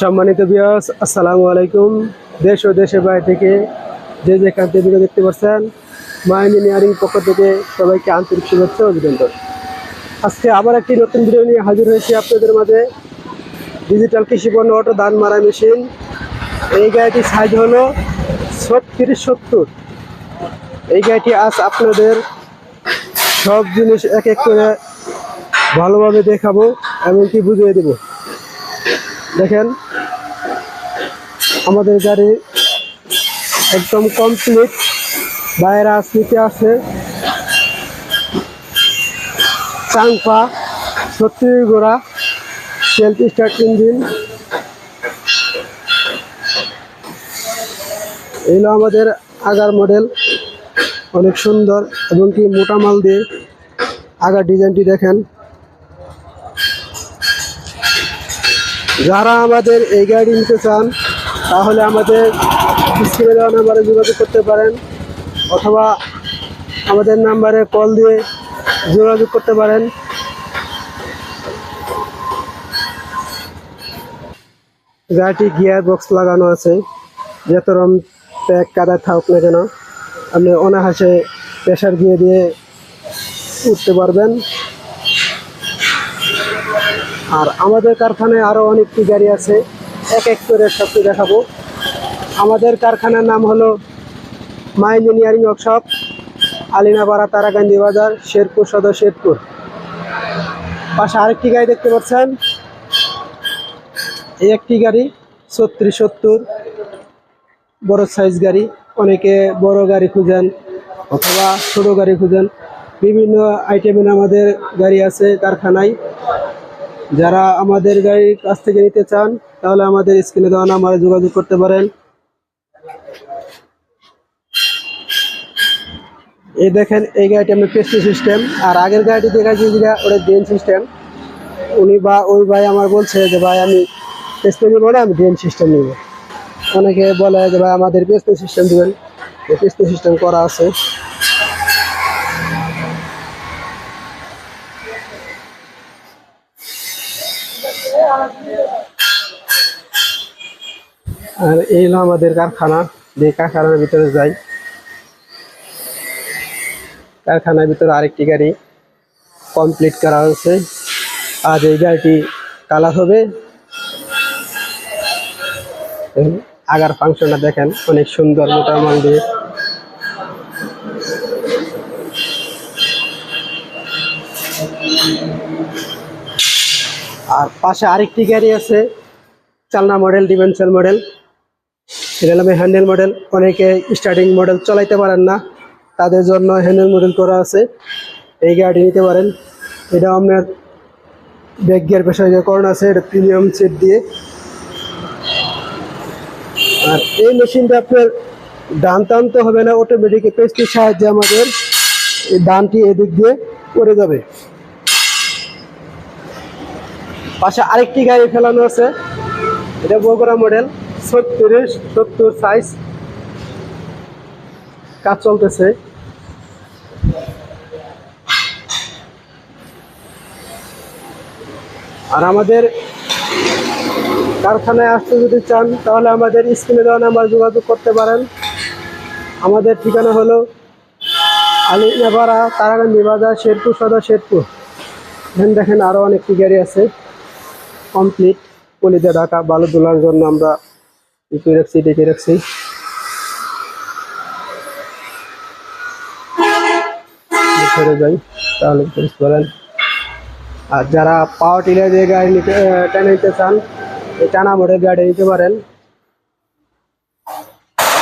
সম্মানিত বিয়াস আসসালামু আলাইকুম। দেশ ও দেশের বাইরে থেকে যে যেখান থেকে ভিডিও দেখতে পাচ্ছেন মা ইঞ্জিনিয়ারিং পক্ষ থেকে সবাইকে আন্তরিক শুভেচ্ছা অভিনন্দন। আজকে আবার একটি নতুন ভিডিও নিয়ে হাজির হয়েছি আপনাদের মাঝে। ডিজিটাল কৃষি পণ্য অটো ধান মারা মেশিন। এই গাড়িটির সাইজ হলো ছত্রিশ সত্তর। এই গাড়িটি আজ আপনাদের সব জিনিস এক এক করে ভালোভাবে দেখাবো, এমনকি বুঝিয়ে দেবো। দেখেন আমাদের গাড়ি একদম কমপ্লিট বাইরে আসতে আছে। চাংপা ছত্রিশ গোড়া সেলফ স্টার্ট ইঞ্জিন এগুলো আমাদের আগার মডেল অনেক সুন্দর এবং কি মোটা মাল দিয়ে আগার ডিজাইনটি দেখেন। যারা আমাদের এই গাড়ি নিতে চান তাহলে আমাদের স্ক্রিনে নাম্বারে যোগাযোগ করতে পারেন অথবা আমাদের নাম্বারে কল দিয়ে যোগাযোগ করতে পারেন। গাড়িটি গিয়ার বক্স লাগানো আছে। যত রকম প্যাক কাদা থাকুক না কেন, আপনি অনাহাসে প্রেশার দিয়ে দিয়ে উঠতে পারবেন। আর আমাদের কারখানায় আরও অনেকটি গাড়ি আছে। এক এক করে সবটি দেখাবো। আমাদের কারখানার নাম হলো মা ইঞ্জিনিয়ারিং ওয়ার্কশপ আলিনাপাড়া তারাকান্দি বাজার, শেরপুর সদর শেরপুর। পাশে আরেকটি গাড়ি দেখতে পাচ্ছেন। এই একটি গাড়ি ছত্রিশ সত্তর, বড় সাইজ গাড়ি। অনেকে বড় গাড়ি খুঁজেন অথবা ছোট গাড়ি খুঁজেন। বিভিন্ন আইটেমের আমাদের গাড়ি আছে কারখানায়। যারা আমাদের গাড়ির কাছ থেকে নিতে চান তাহলে আমাদের স্ক্রিনে দেওয়া নাম্বারে যোগাযোগ করতে পারেন। এই দেখেন, এই গাড়িটি আমরা পেস্টি সিস্টেম। আর আগের গাড়িটি দেখাচ্ছি যেটা ওটা ড্রেন সিস্টেম। উনি বা ওই ভাই আমার বলছে যে, ভাই, আমি পেস্টি নিব না, আমি ড্রেন সিস্টেম নিব। অনেকে বলে যে, ভাই, আমাদের পেস্টি সিস্টেম দেবেন। পেস্টি সিস্টেম করা আছে। আর এই হলো আমাদের কারখানা। যে কারখানার ভিতরে যাই। কারখানার ভিতরে আরেকটি গাড়ি কমপ্লিট করা হয়েছে। আজ এই গাড়িটি কালার হবে। আগার ফাংশনটা দেখেন, অনেক সুন্দর মোটা মাল দিয়ে। আর পাশে আরেকটি গাড়ি আছে, চালনা মডেল ডিমেনশন মডেল এটা হ্যান্ডেল মডেল অনেকে স্টার্টিং মডেল চলাইতে পারেন না, তাদের জন্য হ্যান্ডেল মডেল করা আছে। এই গাড়ি নিতে পারেন। এটা আপনার ব্যাক গিয়ার পেশায় করণ আছে, এটা প্রিমিয়াম সেট দিয়ে। আর এই মেশিনটা আপনার ডান টানতে হবে না অটোমেটিক পেস্টির সাহায্যে আমাদের ডানটি এদিক দিয়ে করে যাবে। পাশে আরেকটি গাড়ি ফেলানো আছে। এটা বগুড়া মডেল ছত্রিশ, সত্তর সাইজ কাজ চলতেছে। আর আমাদের কারখানায় আসতে যদি চান, তাহলে আমাদের স্ক্রিনে দেওয়া নাম্বার যোগাযোগ করতে পারেন। আমাদের ঠিকানা হলো আলিনাপাড়া তারাকান্দি বাজার, শেরপুর, সদর শেরপুর। এখানে দেখেন আরও অনেকটি গাড়ি আছে। কমপ্লিট পলিতে ঢাকা বালু তোলার জন্য আমরা ইকে রাখছি ডেকে রাখছি। ছেড়ে যাই, তাহলে বুঝতে পারেন আর যারা পাওয়ার টিলার দিয়ে গাড়ি নিতে টেনে নিতে চান, এই টানা মোড়ের গাড়ি নিতে পারেন।